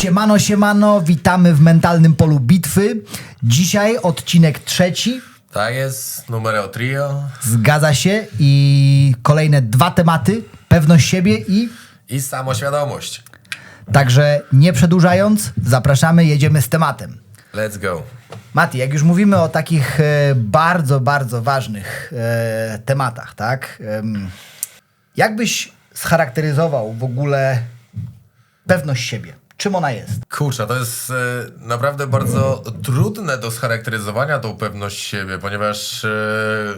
Siemano, siemano, witamy w mentalnym polu bitwy. Dzisiaj odcinek trzeci, Tak jest, numero trio zgadza się i kolejne dwa tematy, pewność siebie i i samoświadomość. także nie przedłużając, zapraszamy, jedziemy z tematem. Let's go. Mati, jak już mówimy o takich e, bardzo, bardzo ważnych e, tematach, tak? Em, jak byś scharakteryzował w ogóle pewność siebie? Czym ona jest? Kurczę, to jest e, naprawdę bardzo trudne do scharakteryzowania tą pewność siebie, ponieważ e,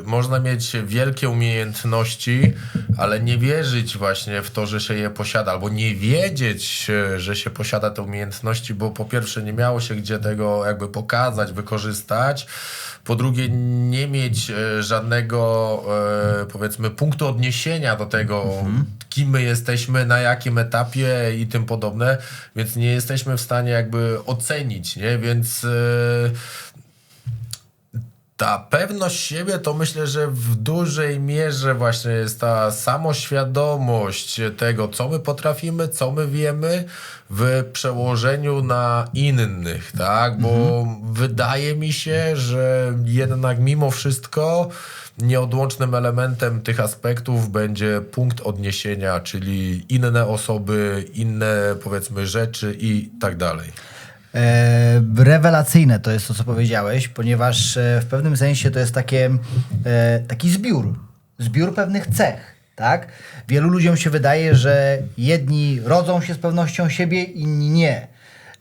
można mieć wielkie umiejętności, ale nie wierzyć właśnie w to, że się je posiada, albo nie wiedzieć, e, że się posiada te umiejętności, bo po pierwsze nie miało się gdzie tego jakby pokazać, wykorzystać. Po drugie, nie mieć e, żadnego, e, powiedzmy, punktu odniesienia do tego, kim my jesteśmy, na jakim etapie i tym podobne, więc nie jesteśmy w stanie jakby ocenić, nie? Więc e, ta pewność siebie to myślę, że w dużej mierze właśnie jest ta samoświadomość tego, co my potrafimy, co my wiemy w przełożeniu na innych, tak? Bo wydaje mi się, że jednak mimo wszystko nieodłącznym elementem tych aspektów będzie punkt odniesienia, czyli inne osoby, inne powiedzmy rzeczy i tak dalej. E, rewelacyjne to jest to, co powiedziałeś, ponieważ e, w pewnym sensie to jest takie, e, taki zbiór, zbiór pewnych cech, tak? Wielu ludziom się wydaje, że jedni rodzą się z pewnością siebie, inni nie.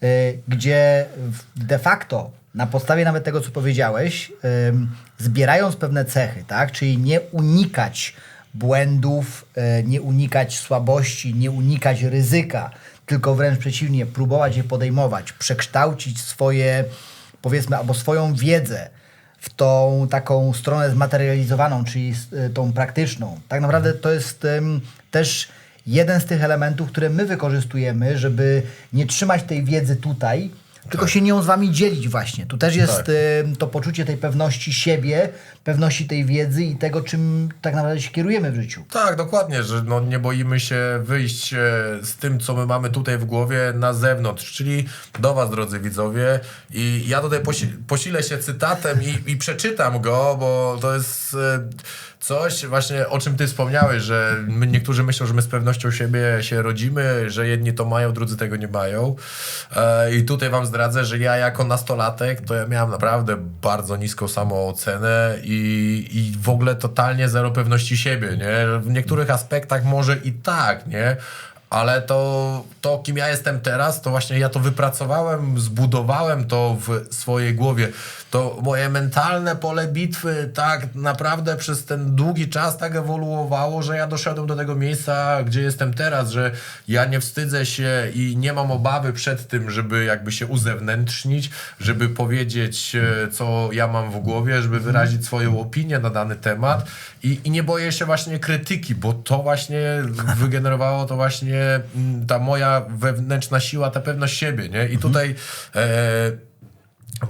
E, gdzie de facto na podstawie nawet tego, co powiedziałeś, zbierając pewne cechy, tak? Czyli nie unikać błędów, e, nie unikać słabości, nie unikać ryzyka, tylko wręcz przeciwnie, próbować je podejmować, przekształcić swoje, powiedzmy, albo swoją wiedzę w tą taką stronę zmaterializowaną, czyli y, tą praktyczną. Tak naprawdę to jest też jeden z tych elementów, które my wykorzystujemy, żeby nie trzymać tej wiedzy tutaj, tylko się nią z wami dzielić właśnie. Tu też jest Tak. em, to poczucie tej pewności siebie, pewności tej wiedzy i tego, czym tak naprawdę się kierujemy w życiu. Tak, dokładnie, że no nie boimy się wyjść e, z tym, co my mamy tutaj w głowie na zewnątrz, czyli do Was, drodzy widzowie. I ja tutaj posi posilę się cytatem i, i przeczytam go, bo to jest e, coś właśnie, o czym Ty wspomniałeś, że my, niektórzy myślą, że my z pewnością siebie się rodzimy, że jedni to mają, drudzy tego nie mają. E, I tutaj Wam zdradzę, że ja jako nastolatek to ja miałem naprawdę bardzo niską samoocenę i, i w ogóle totalnie zero pewności siebie, nie? W niektórych aspektach może i tak, nie? Ale to, to, kim ja jestem teraz, to właśnie ja to wypracowałem, zbudowałem to w swojej głowie. To moje mentalne pole bitwy tak naprawdę przez ten długi czas tak ewoluowało, że ja doszedłem do tego miejsca, gdzie jestem teraz, że ja nie wstydzę się i nie mam obawy przed tym, żeby jakby się uzewnętrznić, żeby powiedzieć, e, co ja mam w głowie, żeby wyrazić swoją opinię na dany temat i, i nie boję się właśnie krytyki, bo to właśnie wygenerowało to właśnie mm, ta moja wewnętrzna siła, ta pewność siebie, nie? I tutaj e,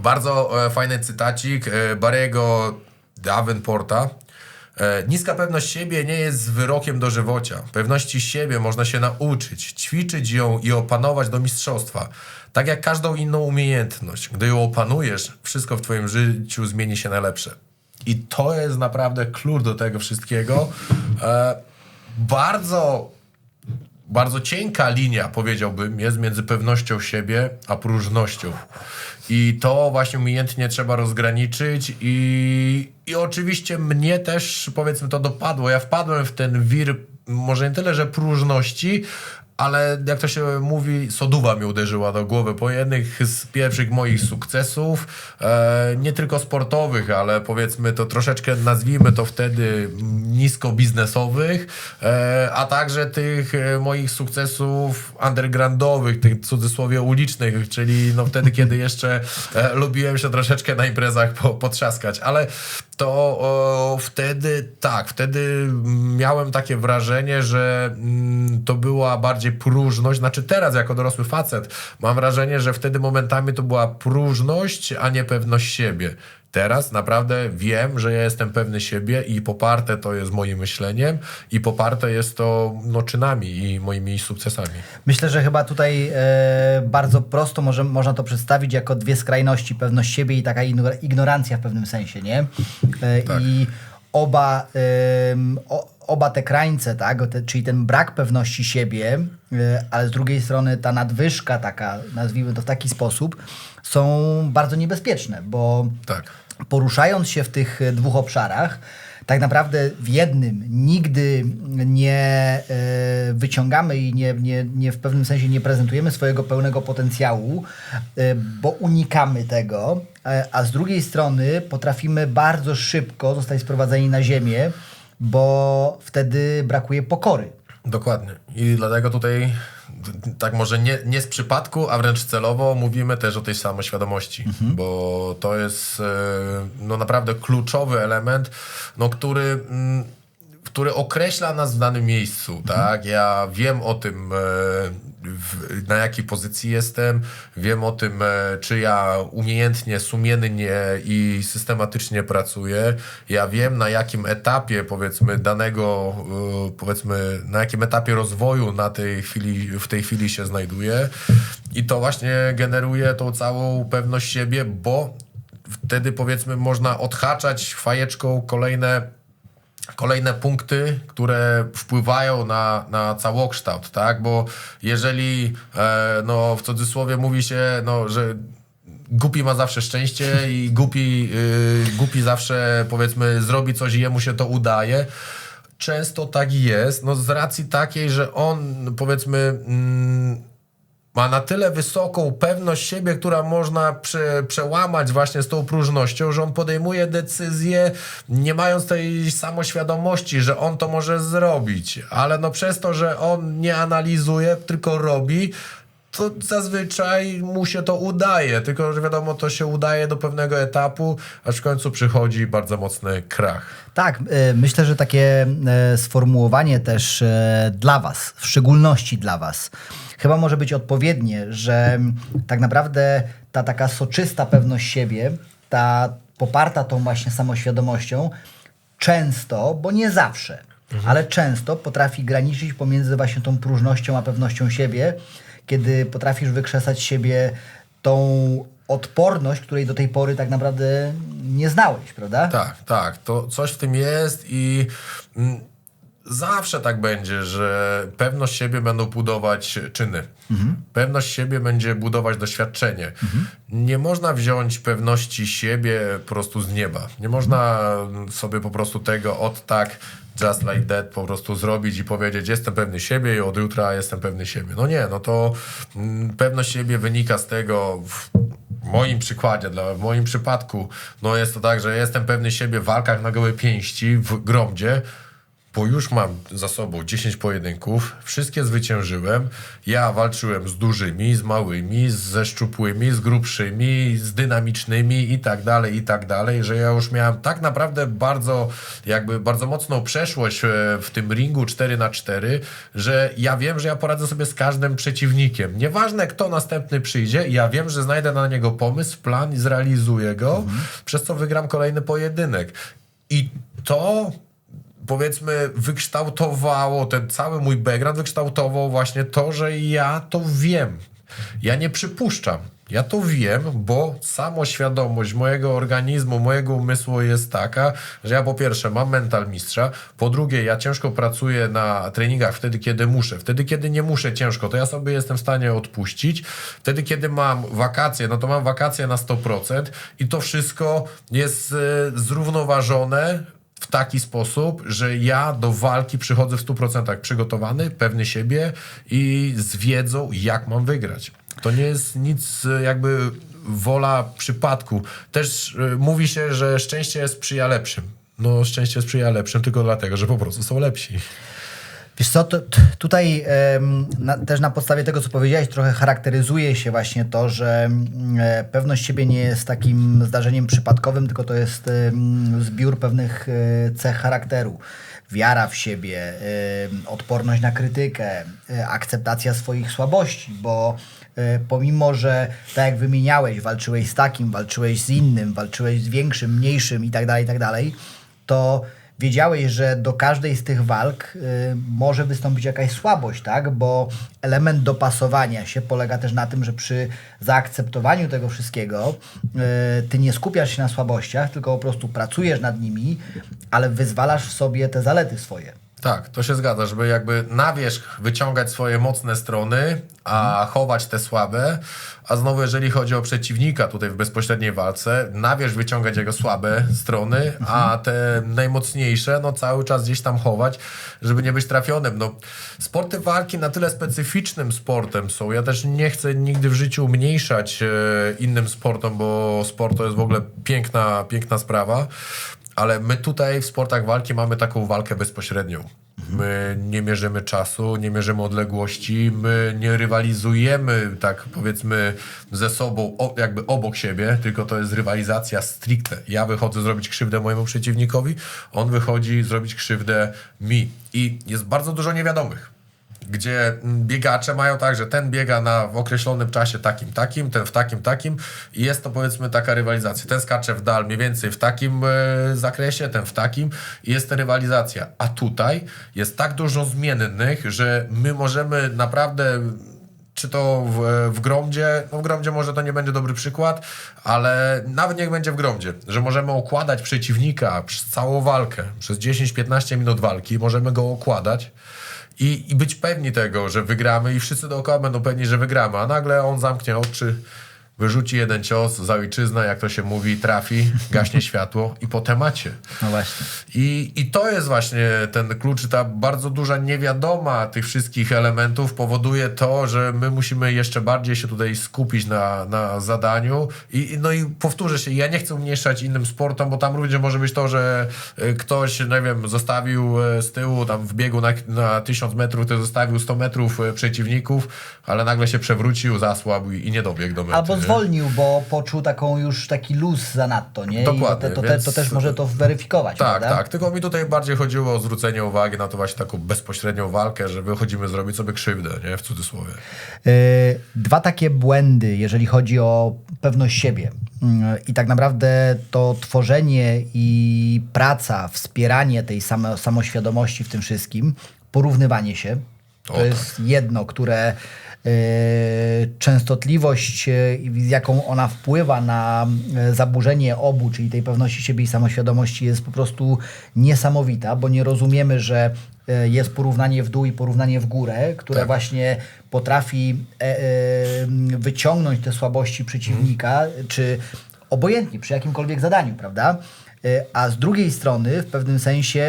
bardzo e, fajny cytacik e, Barry'ego Davenporta. E, Niska pewność siebie nie jest wyrokiem dożywocia. Pewności siebie można się nauczyć, ćwiczyć ją i opanować do mistrzostwa. Tak jak każdą inną umiejętność. Gdy ją opanujesz, wszystko w twoim życiu zmieni się na lepsze. I to jest naprawdę klucz do tego wszystkiego. E, bardzo bardzo cienka linia, powiedziałbym, jest między pewnością siebie a próżnością. I to właśnie umiejętnie trzeba rozgraniczyć i, i oczywiście mnie też, powiedzmy, to dopadło. Ja wpadłem w ten wir, może nie tyle, że próżności, ale jak to się mówi, soduwa mi uderzyła do głowy po jednych z pierwszych moich sukcesów, e, nie tylko sportowych, ale powiedzmy to troszeczkę nazwijmy to wtedy nisko biznesowych, e, a także tych e, moich sukcesów undergroundowych, tych cudzysłowie ulicznych, czyli no wtedy, kiedy jeszcze e, lubiłem się troszeczkę na imprezach po, potrzaskać, ale to o, wtedy tak, wtedy miałem takie wrażenie, że mm, to była bardziej próżność, znaczy teraz jako dorosły facet mam wrażenie, że wtedy momentami to była próżność, a nie pewność siebie. Teraz naprawdę wiem, że ja jestem pewny siebie i poparte to jest moim myśleniem i poparte jest to no, czynami i moimi sukcesami. Myślę, że chyba tutaj e, bardzo prosto może, można to przedstawić jako dwie skrajności, pewność siebie i taka igno- ignorancja w pewnym sensie, nie? E, Tak. I oba, em, o, oba te krańce, tak? Te, czyli ten brak pewności siebie, e, ale z drugiej strony ta nadwyżka taka, nazwijmy to w taki sposób, są bardzo niebezpieczne, bo Tak. poruszając się w tych dwóch obszarach, tak naprawdę w jednym nigdy nie e, wyciągamy i nie, nie, nie w pewnym sensie nie prezentujemy swojego pełnego potencjału, e, bo unikamy tego, e, a z drugiej strony potrafimy bardzo szybko zostać sprowadzeni na ziemię, bo wtedy brakuje pokory. Dokładnie. I dlatego tutaj, tak może nie, nie z przypadku, a wręcz celowo mówimy też o tej samoświadomości, bo to jest e, no naprawdę kluczowy element, no, który, który określa nas w danym miejscu. Tak? Ja wiem o tym, e, na jakiej pozycji jestem, wiem o tym, e, czy ja umiejętnie, sumiennie i systematycznie pracuję. Ja wiem, na jakim etapie, powiedzmy, danego, e, powiedzmy, na jakim etapie rozwoju na tej chwili, w tej chwili się znajduję. I to właśnie generuje tą całą pewność siebie, bo wtedy, powiedzmy, można odhaczać fajeczką kolejne kolejne punkty, które wpływają na, na całokształt, tak? Bo jeżeli, e, no w cudzysłowie mówi się, no, że głupi ma zawsze szczęście i głupi, y, głupi zawsze, powiedzmy, zrobi coś i jemu się to udaje, często tak jest, no z racji takiej, że on, powiedzmy... Mm, ma na tyle wysoką pewność siebie, która można prze, przełamać właśnie z tą próżnością, że on podejmuje decyzje, nie mając tej samoświadomości, że on to może zrobić. Ale no przez to, że on nie analizuje, tylko robi, to zazwyczaj mu się to udaje. Tylko, że wiadomo, to się udaje do pewnego etapu, aż w końcu przychodzi bardzo mocny krach. Tak, y, myślę, że takie y, sformułowanie też y, dla Was, w szczególności dla Was, chyba może być odpowiednie, że mm, tak naprawdę ta taka soczysta pewność siebie, ta poparta tą właśnie samoświadomością, często, bo nie zawsze, ale często potrafi graniczyć pomiędzy właśnie tą próżnością a pewnością siebie, kiedy potrafisz wykrzesać siebie tą odporność, której do tej pory tak naprawdę nie znałeś, prawda? Tak, tak, to coś w tym jest i mm, zawsze tak będzie, że pewność siebie będą budować czyny. Pewność siebie będzie budować doświadczenie. Nie można wziąć pewności siebie po prostu z nieba. Nie można sobie po prostu tego od tak just like that po prostu zrobić i powiedzieć jestem pewny siebie i od jutra jestem pewny siebie. No nie, no to mm, pewność siebie wynika z tego w moim przykładzie, dla, w moim przypadku, no jest to tak, że jestem pewny siebie w walkach na gołe pięści w gromdzie, bo już mam za sobą 10 pojedynków, wszystkie zwyciężyłem. Ja walczyłem z dużymi, z małymi, ze szczupłymi, z grubszymi, z dynamicznymi i tak dalej, i tak dalej, że ja już miałem tak naprawdę bardzo, jakby bardzo mocną przeszłość e, w tym ringu 4 na 4 że ja wiem, że ja poradzę sobie z każdym przeciwnikiem. Nieważne kto następny przyjdzie, ja wiem, że znajdę na niego pomysł, plan i zrealizuję go, przez co wygram kolejny pojedynek. I to powiedzmy, wykształtowało, ten cały mój background wykształtował właśnie to, że ja to wiem. Ja nie przypuszczam. Ja to wiem, bo samoświadomość mojego organizmu, mojego umysłu jest taka, że ja po pierwsze mam mental mistrza, po drugie ja ciężko pracuję na treningach wtedy, kiedy muszę. Wtedy, kiedy nie muszę ciężko, to ja sobie jestem w stanie odpuścić. Wtedy, kiedy mam wakacje, no to mam wakacje na 100% i to wszystko jest e, zrównoważone w taki sposób, że ja do walki przychodzę w 100% przygotowany, pewny siebie i z wiedzą, jak mam wygrać. To nie jest nic e, jakby wola przypadku. Też e, mówi się, że szczęście sprzyja lepszym. No szczęście sprzyja lepszym tylko dlatego, że po prostu są lepsi. Wiesz co, to, tutaj na, też na podstawie tego, co powiedziałeś, trochę charakteryzuje się właśnie to, że mm, e, pewność siebie nie jest takim zdarzeniem przypadkowym, tylko to jest zbiór pewnych e, cech charakteru. Wiara w siebie, odporność na krytykę, e, akceptacja swoich słabości, bo pomimo, że tak jak wymieniałeś, walczyłeś z takim, walczyłeś z innym, walczyłeś z większym, mniejszym i tak dalej, i tak dalej, to wiedziałeś, że do każdej z tych walk y, może wystąpić jakaś słabość, tak? Bo element dopasowania się polega też na tym, że przy zaakceptowaniu tego wszystkiego y, ty nie skupiasz się na słabościach, tylko po prostu pracujesz nad nimi, ale wyzwalasz w sobie te zalety swoje. Tak, to się zgadza, żeby jakby na wierzch wyciągać swoje mocne strony, a chować te słabe, a znowu jeżeli chodzi o przeciwnika tutaj w bezpośredniej walce, na wierzch wyciągać jego słabe strony, a te najmocniejsze, no cały czas gdzieś tam chować, żeby nie być trafionym. No, sporty walki na tyle specyficznym sportem są, ja też nie chcę nigdy w życiu umniejszać e, innym sportom, bo sport to jest w ogóle piękna, piękna sprawa, ale my tutaj w sportach walki mamy taką walkę bezpośrednią. My nie mierzymy czasu, nie mierzymy odległości, my nie rywalizujemy, tak powiedzmy, ze sobą, o, jakby obok siebie, tylko to jest rywalizacja stricte. Ja wychodzę zrobić krzywdę mojemu przeciwnikowi, on wychodzi zrobić krzywdę mi. I jest bardzo dużo niewiadomych gdzie biegacze mają tak, że ten biega na w określonym czasie takim, takim, ten w takim, takim i jest to powiedzmy taka rywalizacja. Ten skacze w dal mniej więcej w takim e, zakresie, ten w takim i jest ta rywalizacja. A tutaj jest tak dużo zmiennych, że my możemy naprawdę czy to w, w gromdzie, no w gromdzie może to nie będzie dobry przykład, ale nawet niech będzie w gromdzie, że możemy okładać przeciwnika przez całą walkę, przez 10-15 minut walki, możemy go okładać i, i być pewni tego, że wygramy i wszyscy dookoła będą pewni, że wygramy, a nagle on zamknie oczy, wyrzuci jeden cios za ojczyznę, jak to się mówi, trafi, gaśnie światło i po temacie. No właśnie. I, I to jest właśnie ten klucz, ta bardzo duża niewiadoma tych wszystkich elementów powoduje to, że my musimy jeszcze bardziej się tutaj skupić na, na zadaniu. I, no i powtórzę się, ja nie chcę umniejszać innym sportom, bo tam również może być to, że y, ktoś, nie wiem, zostawił y, z tyłu, tam w biegu na, na 1000 metrów, to zostawił 100 metrów y, przeciwników, ale nagle się przewrócił, zasłabł i, nie dobiegł do mety. Albo? Zwolnił, bo poczuł taką już taki luz zanadto, nie? Dokładnie, I to, to, więc- te, to też może to weryfikować, Tak, prawda? tak. Tylko mi tutaj bardziej chodziło o zwrócenie uwagi na to właśnie taką bezpośrednią walkę, że wychodzimy zrobić sobie krzywdę, nie? W cudzysłowie. Yy, Dwa takie błędy, jeżeli chodzi o pewność siebie. Yy, I tak naprawdę to tworzenie i praca, wspieranie tej samo, samoświadomości w tym wszystkim, porównywanie się, to O, tak. jest jedno, które częstotliwość, yy, z jaką ona wpływa na yy, zaburzenie obu, czyli tej pewności siebie i samoświadomości, jest po prostu niesamowita, bo nie rozumiemy, że jest porównanie w dół i porównanie w górę, które Tak. właśnie potrafi e, e, wyciągnąć te słabości przeciwnika, czy obojętnie przy jakimkolwiek zadaniu, prawda? E, A z drugiej strony, w pewnym sensie,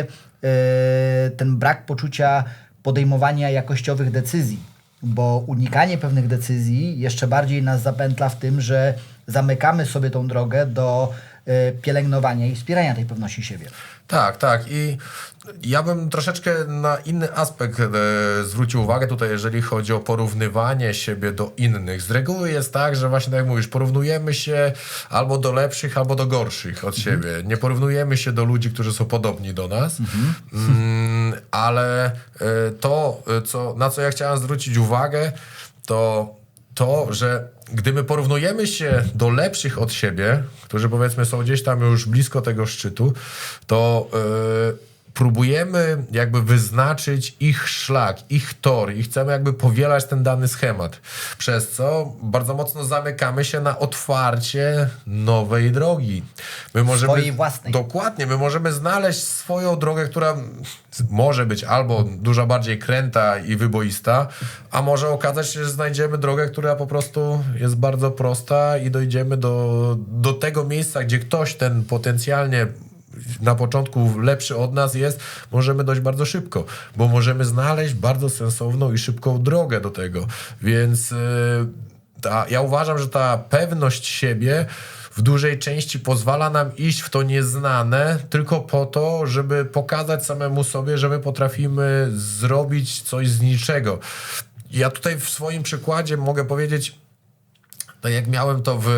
e, ten brak poczucia podejmowania jakościowych decyzji, bo unikanie pewnych decyzji jeszcze bardziej nas zapętla w tym, że zamykamy sobie tą drogę do pielęgnowania i wspierania tej pewności siebie. Tak, tak. I ja bym troszeczkę na inny aspekt e, zwrócił uwagę tutaj, jeżeli chodzi o porównywanie siebie do innych. Z reguły jest tak, że właśnie tak jak mówisz, porównujemy się albo do lepszych, albo do gorszych od siebie. Nie porównujemy się do ludzi, którzy są podobni do nas. Mm, ale e, to, e, co, na co ja chciałem zwrócić uwagę, to to, że gdy my porównujemy się do lepszych od siebie, którzy powiedzmy są gdzieś tam już blisko tego szczytu, to yy, próbujemy jakby wyznaczyć ich szlak, ich tor i chcemy jakby powielać ten dany schemat. Przez co bardzo mocno zamykamy się na otwarcie nowej drogi. My możemy, Swojej własnej. Dokładnie, my możemy znaleźć swoją drogę, która może być albo dużo bardziej kręta i wyboista, a może okazać się, że znajdziemy drogę, która po prostu jest bardzo prosta i dojdziemy do, do tego miejsca, gdzie ktoś ten potencjalnie na początku lepszy od nas jest, możemy dojść bardzo szybko, bo możemy znaleźć bardzo sensowną i szybką drogę do tego. Więc yy, ta, ja uważam, że ta pewność siebie w dużej części pozwala nam iść w to nieznane tylko po to, żeby pokazać samemu sobie, że my potrafimy zrobić coś z niczego. Ja tutaj w swoim przykładzie mogę powiedzieć, tak jak miałem to, w,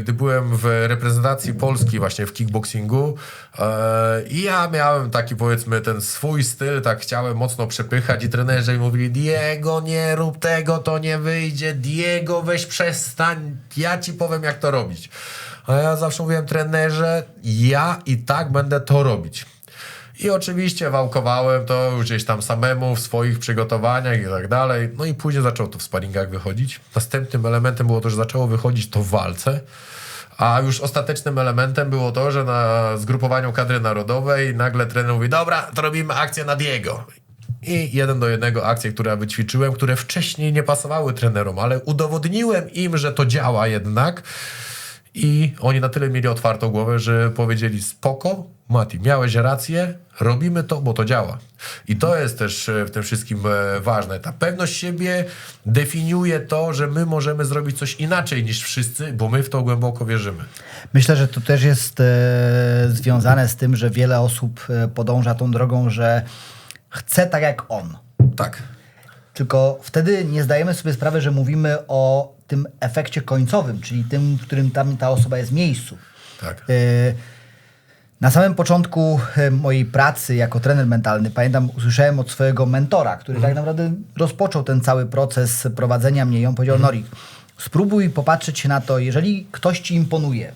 gdy byłem w reprezentacji Polski właśnie w kickboxingu e, i ja miałem taki powiedzmy ten swój styl, tak chciałem mocno przepychać i trenerzy mówili Diego nie rób tego, to nie wyjdzie, Diego weź przestań, ja ci powiem jak to robić. A ja zawsze mówiłem trenerze, ja i tak będę to robić. I oczywiście wałkowałem to gdzieś tam samemu w swoich przygotowaniach i tak dalej. No i później zaczęło to w sparingach wychodzić. Następnym elementem było to, że zaczęło wychodzić to w walce. A już ostatecznym elementem było to, że na zgrupowaniu kadry narodowej nagle trener mówi, dobra, to robimy akcję na Diego. I jeden do jednego akcje, które wyćwiczyłem, które wcześniej nie pasowały trenerom, ale udowodniłem im, że to działa jednak. I oni na tyle mieli otwartą głowę, że powiedzieli spoko, Mati, miałeś rację, robimy to, bo to działa. I to jest też e, w tym wszystkim e, ważne. Ta pewność siebie definiuje to, że my możemy zrobić coś inaczej niż wszyscy, bo my w to głęboko wierzymy. Myślę, że to też jest e, związane z tym, że wiele osób e, podąża tą drogą, że chce tak jak on. Tak. Tylko wtedy nie zdajemy sobie sprawy, że mówimy o tym efekcie końcowym, czyli tym, w którym tam ta osoba jest w miejscu. Tak. E, Na samym początku e, mojej pracy jako trener mentalny, pamiętam, usłyszałem od swojego mentora, który tak naprawdę rozpoczął ten cały proces prowadzenia mnie i on powiedział, Norik, spróbuj popatrzeć się na to, jeżeli ktoś ci imponuje,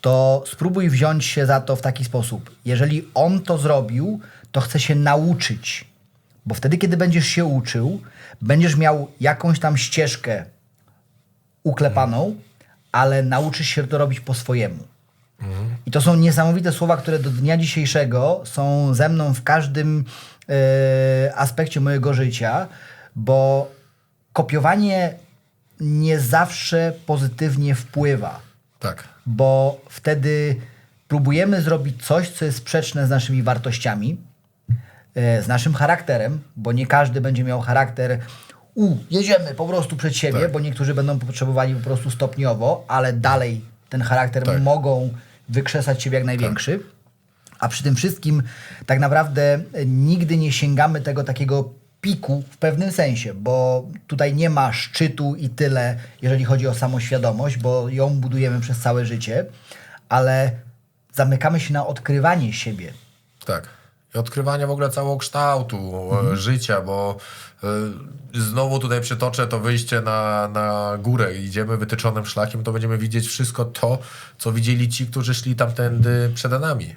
to spróbuj wziąć się za to w taki sposób. Jeżeli on to zrobił, to chce się nauczyć. Bo wtedy, kiedy będziesz się uczył, będziesz miał jakąś tam ścieżkę uklepaną, ale nauczysz się to robić po swojemu. I to są niesamowite słowa, które do dnia dzisiejszego są ze mną w każdym e, aspekcie mojego życia, bo kopiowanie nie zawsze pozytywnie wpływa Tak. bo wtedy próbujemy zrobić coś, co jest sprzeczne z naszymi wartościami, z naszym charakterem, bo nie każdy będzie miał charakter u, jedziemy po prostu przed siebie, Tak. bo niektórzy będą potrzebowali po prostu stopniowo, ale dalej ten charakter Tak. mogą wykrzesać siebie jak największy. A przy tym wszystkim tak naprawdę e, nigdy nie sięgamy tego takiego piku w pewnym sensie, bo tutaj nie ma szczytu i tyle, jeżeli chodzi o samoświadomość, bo ją budujemy przez całe życie, ale zamykamy się na odkrywanie siebie. Tak. I odkrywanie w ogóle całokształtu e, życia, bo e, znowu tutaj przytoczę to wyjście na, na górę. Idziemy wytyczonym szlakiem, to będziemy widzieć wszystko to, co widzieli ci, którzy szli tamtędy przed nami.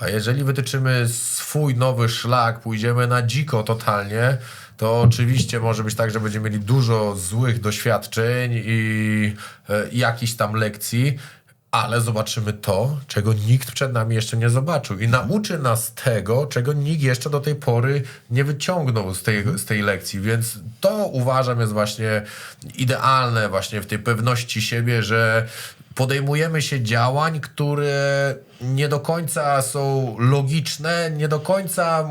A jeżeli wytyczymy swój nowy szlak, pójdziemy na dziko totalnie, to oczywiście może być tak, że będziemy mieli dużo złych doświadczeń i e, jakichś tam lekcji, ale zobaczymy to, czego nikt przed nami jeszcze nie zobaczył. I nauczy nas tego, czego nikt jeszcze do tej pory nie wyciągnął z tej, z tej lekcji, więc to uważam jest właśnie idealne właśnie w tej pewności siebie, że podejmujemy się działań, które nie do końca są logiczne, nie do końca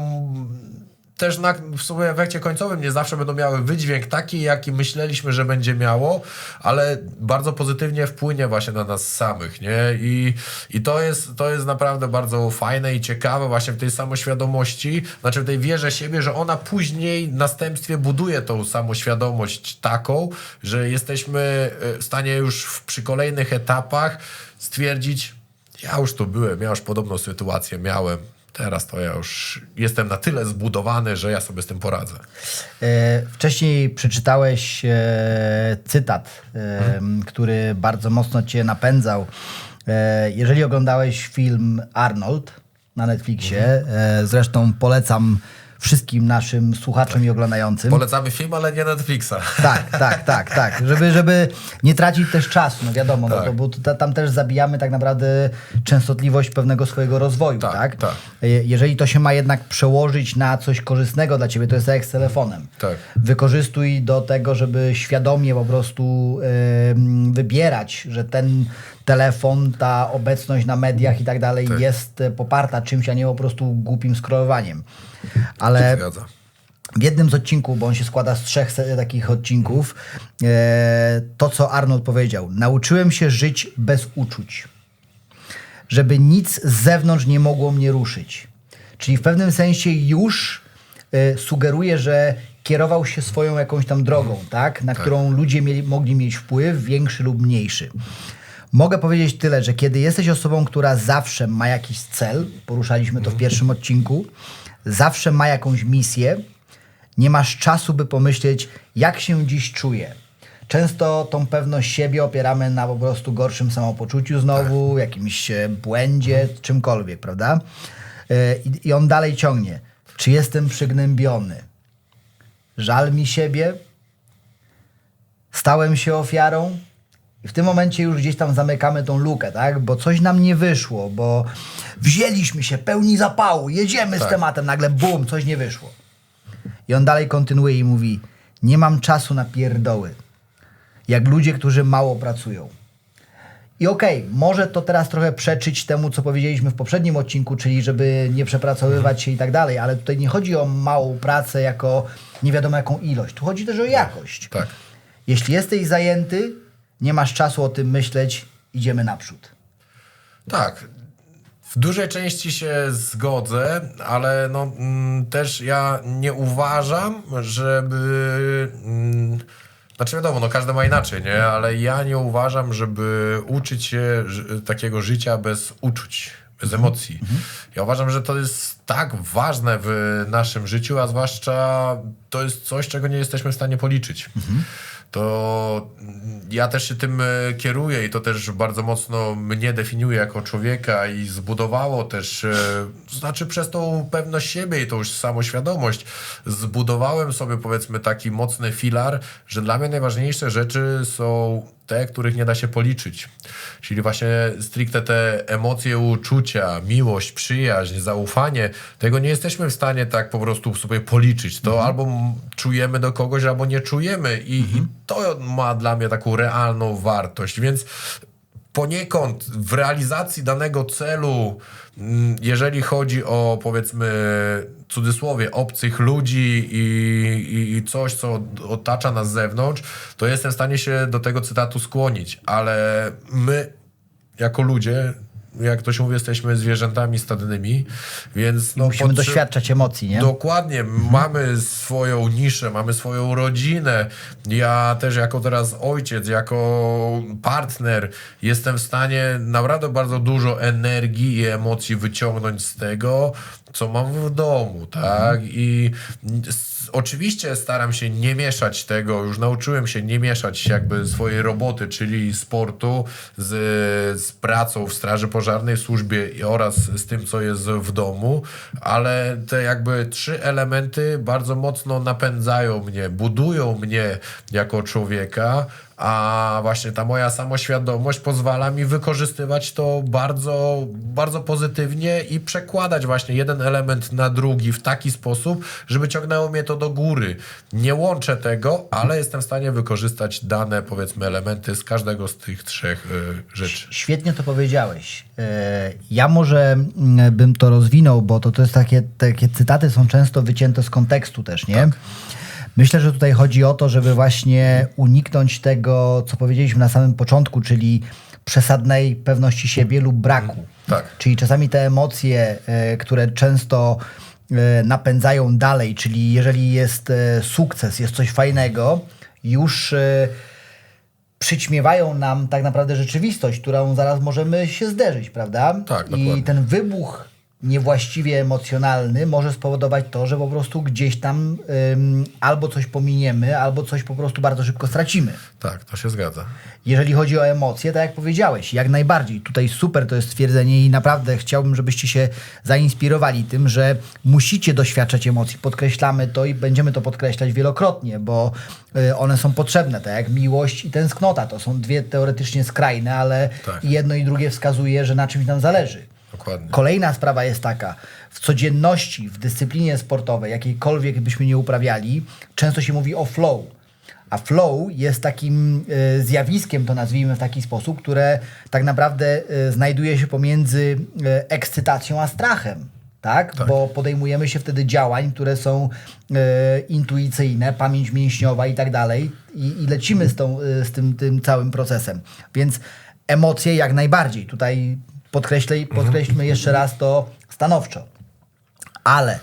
też na, w sumie efekcie końcowym nie zawsze będą miały wydźwięk taki, jaki myśleliśmy, że będzie miało, ale bardzo pozytywnie wpłynie właśnie na nas samych, nie? I, i to, jest, to jest naprawdę bardzo fajne i ciekawe właśnie w tej samoświadomości, znaczy w tej wierze siebie, że ona później w następstwie buduje tą samoświadomość taką, że jesteśmy e, w stanie już w, przy kolejnych etapach stwierdzić, ja już tu byłem, ja już podobną sytuację miałem, Teraz to ja już jestem na tyle zbudowany, że ja sobie z tym poradzę. E, Wcześniej przeczytałeś e, cytat, e, który bardzo mocno cię napędzał. Jeżeli oglądałeś film Arnold na Netflixie, e, zresztą polecam wszystkim naszym słuchaczom i oglądającym. Polecamy film, ale nie Netflixa. Tak, tak, tak, tak. Żeby, żeby nie tracić też czasu, no wiadomo, Tak. bo, to, bo tam też zabijamy tak naprawdę częstotliwość pewnego swojego rozwoju, tak? Tak, tak. Je- Jeżeli to się ma jednak przełożyć na coś korzystnego dla ciebie, to jest tak jak z telefonem. Tak. Wykorzystuj do tego, żeby świadomie po prostu em, wybierać, że ten telefon, ta obecność na mediach i tak dalej Tak. jest e, poparta czymś, a nie po prostu głupim scrollowaniem. Ale w jednym z odcinków, bo on się składa z trzech takich odcinków, e, to co Arnold powiedział. Nauczyłem się żyć bez uczuć. Żeby nic z zewnątrz nie mogło mnie ruszyć. Czyli w pewnym sensie już e, sugeruje, że kierował się swoją jakąś tam drogą, tak? Na którą ludzie mieli, mogli mieć wpływ, większy lub mniejszy. Mogę powiedzieć tyle, że kiedy jesteś osobą, która zawsze ma jakiś cel, poruszaliśmy to w pierwszym odcinku, zawsze ma jakąś misję, nie masz czasu, by pomyśleć, jak się dziś czuję. Często tą pewność siebie opieramy na po prostu gorszym samopoczuciu znowu, jakimś e, błędzie, czymkolwiek, prawda? E, I, I on dalej ciągnie. Czy jestem przygnębiony? Żal mi siebie? Stałem się ofiarą? I w tym momencie już gdzieś tam zamykamy tą lukę, tak? Bo coś nam nie wyszło, bo wzięliśmy się pełni zapału, jedziemy z Tak. tematem, nagle bum, coś nie wyszło. I on dalej kontynuuje i mówi: Nie mam czasu na pierdoły. Jak ludzie, którzy mało pracują. I okej, może to teraz trochę przeczyć temu, co powiedzieliśmy w poprzednim odcinku, czyli żeby nie przepracowywać się i tak dalej, ale tutaj nie chodzi o małą pracę jako nie wiadomo jaką ilość. Tu chodzi też o jakość. Tak. Jeśli jesteś zajęty, nie masz czasu o tym myśleć, idziemy naprzód. Tak. W dużej części się zgodzę, ale no, mm, też ja nie uważam, żeby. Mm, znaczy wiadomo, no każdy ma inaczej, nie? Ale ja nie uważam, żeby uczyć się takiego życia bez uczuć, bez emocji. Ja uważam, że to jest tak ważne w naszym życiu, a zwłaszcza to jest coś, czego nie jesteśmy w stanie policzyć to ja też się tym e, kieruję i to też bardzo mocno mnie definiuje jako człowieka i zbudowało też, e, znaczy przez tą pewność siebie i tą już samoświadomość, zbudowałem sobie powiedzmy taki mocny filar, że dla mnie najważniejsze rzeczy są te, których nie da się policzyć. Czyli właśnie stricte te emocje, uczucia, miłość, przyjaźń, zaufanie, tego nie jesteśmy w stanie tak po prostu sobie policzyć. To albo m- czujemy do kogoś, albo nie czujemy i, i to ma dla mnie taką realną wartość, więc poniekąd w realizacji danego celu, mm, jeżeli chodzi o powiedzmy cudzysłowie obcych ludzi i, i, i coś, co otacza nas z zewnątrz, to jestem w stanie się do tego cytatu skłonić, ale my jako ludzie, jak to się mówi, jesteśmy zwierzętami stadnymi, więc no, Musimy doświadczać emocji, nie? Dokładnie, mamy swoją niszę, mamy swoją rodzinę. Ja też jako teraz ojciec, jako partner jestem w stanie naprawdę bardzo dużo energii i emocji wyciągnąć z tego, co mam w domu, tak? I s- oczywiście staram się nie mieszać tego, już nauczyłem się nie mieszać jakby swojej roboty, czyli sportu z, z pracą w Straży Pożarnej, służbie oraz z tym, co jest w domu, ale te jakby trzy elementy bardzo mocno napędzają mnie, budują mnie jako człowieka, a właśnie ta moja samoświadomość pozwala mi wykorzystywać to bardzo, bardzo pozytywnie i przekładać właśnie jeden element na drugi w taki sposób, żeby ciągnęło mnie to do góry. Nie łączę tego, ale jestem w stanie wykorzystać dane, powiedzmy, elementy z każdego z tych trzech y, rzeczy. Świetnie to powiedziałeś. E, Ja może bym to rozwinął, bo to, to jest takie, takie cytaty są często wycięte z kontekstu też, nie? Myślę, że tutaj chodzi o to, żeby właśnie uniknąć tego, co powiedzieliśmy na samym początku, czyli przesadnej pewności siebie lub braku. Tak. Czyli czasami te emocje, e, które często e, napędzają dalej, czyli jeżeli jest e, sukces, jest coś fajnego, już e, przyćmiewają nam tak naprawdę rzeczywistość, którą zaraz możemy się zderzyć, prawda? Tak, I dokładnie. ten wybuch niewłaściwie emocjonalny może spowodować to, że po prostu gdzieś tam ym, albo coś pominiemy, albo coś po prostu bardzo szybko stracimy. Tak, to się zgadza. Jeżeli chodzi o emocje, tak jak powiedziałeś, jak najbardziej. Tutaj super to jest stwierdzenie i naprawdę chciałbym, żebyście się zainspirowali tym, że musicie doświadczać emocji. Podkreślamy to i będziemy to podkreślać wielokrotnie, bo y, one są potrzebne, tak jak miłość i tęsknota. To są dwie teoretycznie skrajne, ale Tak. jedno i drugie wskazuje, że na czymś nam zależy. Dokładnie. Kolejna sprawa jest taka, w codzienności, w dyscyplinie sportowej, jakiejkolwiek byśmy nie uprawiali, często się mówi o flow. A flow jest takim e, zjawiskiem, to nazwijmy w taki sposób, które tak naprawdę e, znajduje się pomiędzy e, ekscytacją a strachem. tak? Bo podejmujemy się wtedy działań, które są intuicyjne, pamięć mięśniowa i tak dalej i, i lecimy z, tą, z tym, tym całym procesem. Więc emocje jak najbardziej. Tutaj podkreślmy jeszcze raz to stanowczo. Ale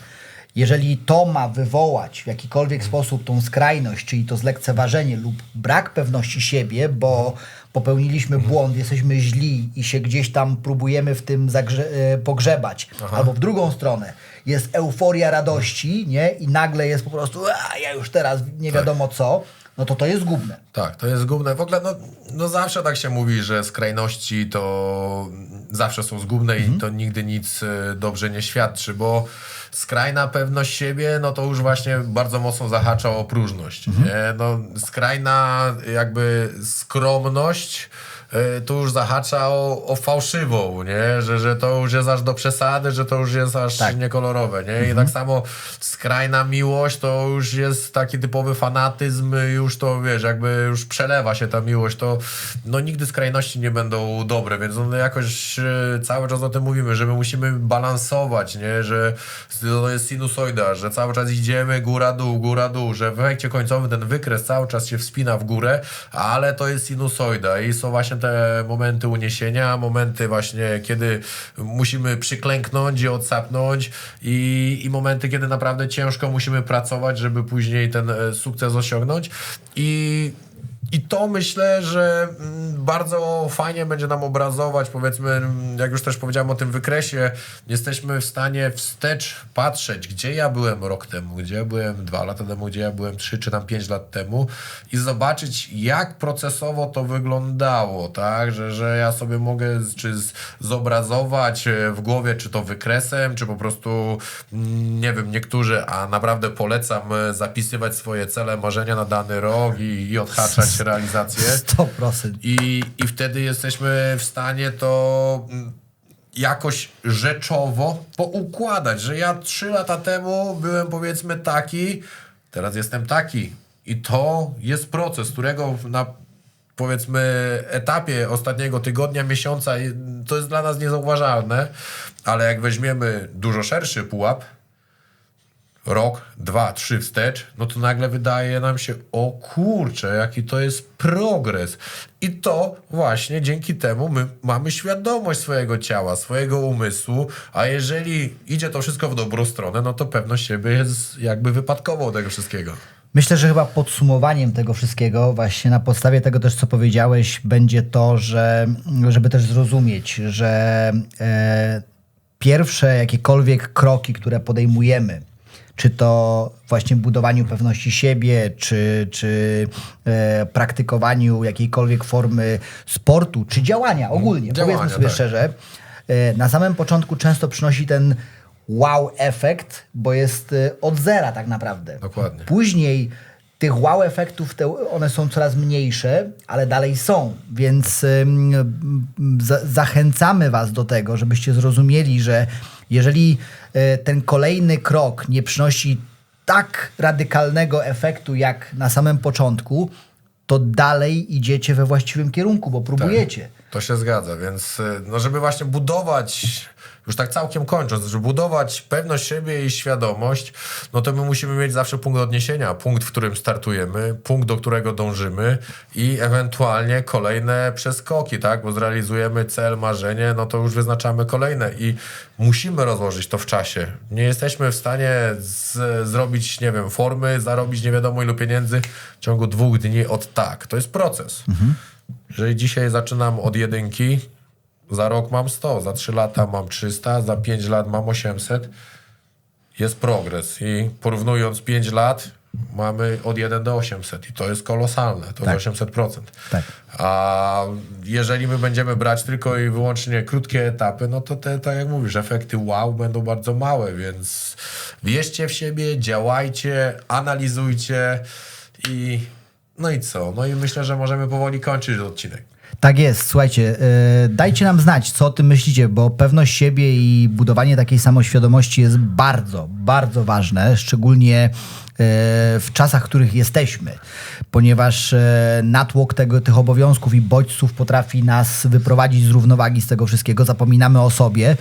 jeżeli to ma wywołać w jakikolwiek sposób tą skrajność, czyli to zlekceważenie lub brak pewności siebie, bo popełniliśmy błąd, jesteśmy źli i się gdzieś tam próbujemy w tym zagrze- e, pogrzebać, albo w drugą stronę jest euforia radości, nie? I nagle jest po prostu, a ja już teraz nie wiadomo co, no to to jest zgubne. Tak, to jest zgubne. W ogóle no, no zawsze tak się mówi, że skrajności to zawsze są zgubne i to nigdy nic e, dobrze nie świadczy, bo skrajna pewność siebie, no to już właśnie bardzo mocno zahacza o próżność. Nie? No, skrajna jakby skromność to już zahacza o, o fałszywą, nie? Że, że to już jest aż do przesady, że to już jest aż Tak. niekolorowe, nie? I tak samo skrajna miłość to już jest taki typowy fanatyzm, już to wiesz, jakby już przelewa się ta miłość, to no nigdy skrajności nie będą dobre, więc no jakoś e, cały czas o tym mówimy, że my musimy balansować, nie? Że to jest sinusoida, że cały czas idziemy góra-dół, góra-dół, że w efekcie końcowym ten wykres cały czas się wspina w górę, ale to jest sinusoida i są właśnie te momenty uniesienia, momenty właśnie, kiedy musimy przyklęknąć i odsapnąć i, i momenty, kiedy naprawdę ciężko musimy pracować, żeby później ten e, sukces osiągnąć. I i to myślę, że mm, bardzo fajnie będzie nam obrazować, powiedzmy, mm, jak już też powiedziałem o tym wykresie, jesteśmy w stanie wstecz patrzeć, gdzie ja byłem rok temu, gdzie ja byłem dwa lata temu, gdzie ja byłem trzy czy tam pięć lat temu i zobaczyć, jak procesowo to wyglądało, tak, że, że ja sobie mogę czy z, zobrazować e, w głowie, czy to wykresem, czy po prostu, mm, nie wiem, niektórzy, a naprawdę polecam e, zapisywać swoje cele, marzenia na dany rok i, i odhaczać realizację. 100%. I, I wtedy jesteśmy w stanie to mm, jakoś rzeczowo poukładać, że ja trzy lata temu byłem powiedzmy taki, teraz jestem taki. I to jest proces, którego na powiedzmy etapie ostatniego tygodnia, miesiąca to jest dla nas niezauważalne, ale jak weźmiemy dużo szerszy pułap, rok, dwa, trzy wstecz, no to nagle wydaje nam się, o kurczę, jaki to jest progres. I to właśnie dzięki temu my mamy świadomość swojego ciała, swojego umysłu, a jeżeli idzie to wszystko w dobrą stronę, no to pewność siebie jest jakby wypadkową tego wszystkiego. Myślę, że chyba podsumowaniem tego wszystkiego, właśnie na podstawie tego też, co powiedziałeś, będzie to, że żeby też zrozumieć, że e, pierwsze jakiekolwiek kroki, które podejmujemy, czy to właśnie budowaniu pewności siebie, czy, czy e, praktykowaniu jakiejkolwiek formy sportu, czy działania ogólnie, Działania, powiedzmy sobie tak. szczerze, e, na samym początku często przynosi ten wow efekt, bo jest e, od zera tak naprawdę. Dokładnie. Później tych wow efektów, te, one są coraz mniejsze, ale dalej są, więc za, zachęcamy Was do tego, żebyście zrozumieli, że jeżeli e, ten kolejny krok nie przynosi tak radykalnego efektu jak na samym początku, to dalej idziecie we właściwym kierunku, bo próbujecie. To się zgadza, więc y, no żeby właśnie budować, już tak całkiem kończąc, żeby budować pewność siebie i świadomość, no to my musimy mieć zawsze punkt odniesienia, punkt, w którym startujemy, punkt, do którego dążymy i ewentualnie kolejne przeskoki, tak? Bo zrealizujemy cel, marzenie, no to już wyznaczamy kolejne i musimy rozłożyć to w czasie. Nie jesteśmy w stanie z, zrobić, nie wiem, formy, zarobić nie wiadomo ilu pieniędzy w ciągu dwóch dni od tak. To jest proces. Jeżeli dzisiaj zaczynam od jedynki, za rok mam 100, za 3 lata mam 300, za 5 lat mam 800, jest progres. I porównując 5 lat, mamy od 1 do 800 i to jest kolosalne, to Tak. jest 800%. Tak. A jeżeli my będziemy brać tylko i wyłącznie krótkie etapy, no to te, tak jak mówisz, efekty wow będą bardzo małe, więc wierzcie w siebie, działajcie, analizujcie i no i co? No i myślę, że możemy powoli kończyć odcinek. Tak jest, słuchajcie, e, dajcie nam znać, co o tym myślicie, bo pewność siebie i budowanie takiej samoświadomości jest bardzo, bardzo ważne, szczególnie w czasach, w których jesteśmy, ponieważ e, natłok tego, tych obowiązków i bodźców potrafi nas wyprowadzić z równowagi z tego wszystkiego, zapominamy o sobie,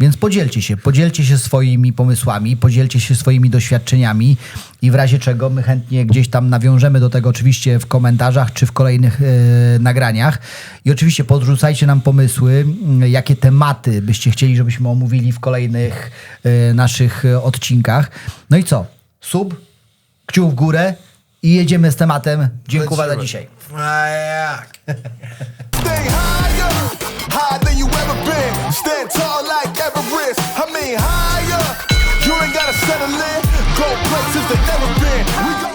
więc podzielcie się, podzielcie się swoimi pomysłami, podzielcie się swoimi doświadczeniami i w razie czego my chętnie gdzieś tam nawiążemy do tego oczywiście w komentarzach czy w kolejnych e, nagraniach. I oczywiście podrzucajcie nam pomysły, m, jakie tematy byście chcieli, żebyśmy omówili w kolejnych e, naszych e, odcinkach. No i co? Sub, kciuk w górę i jedziemy z tematem. Dziękuję za dzisiaj. A jak? Stay higher, higher than you ever been. Stand tall like Everest. I mean higher. You ain't gotta settle in. Go places that never been. We go.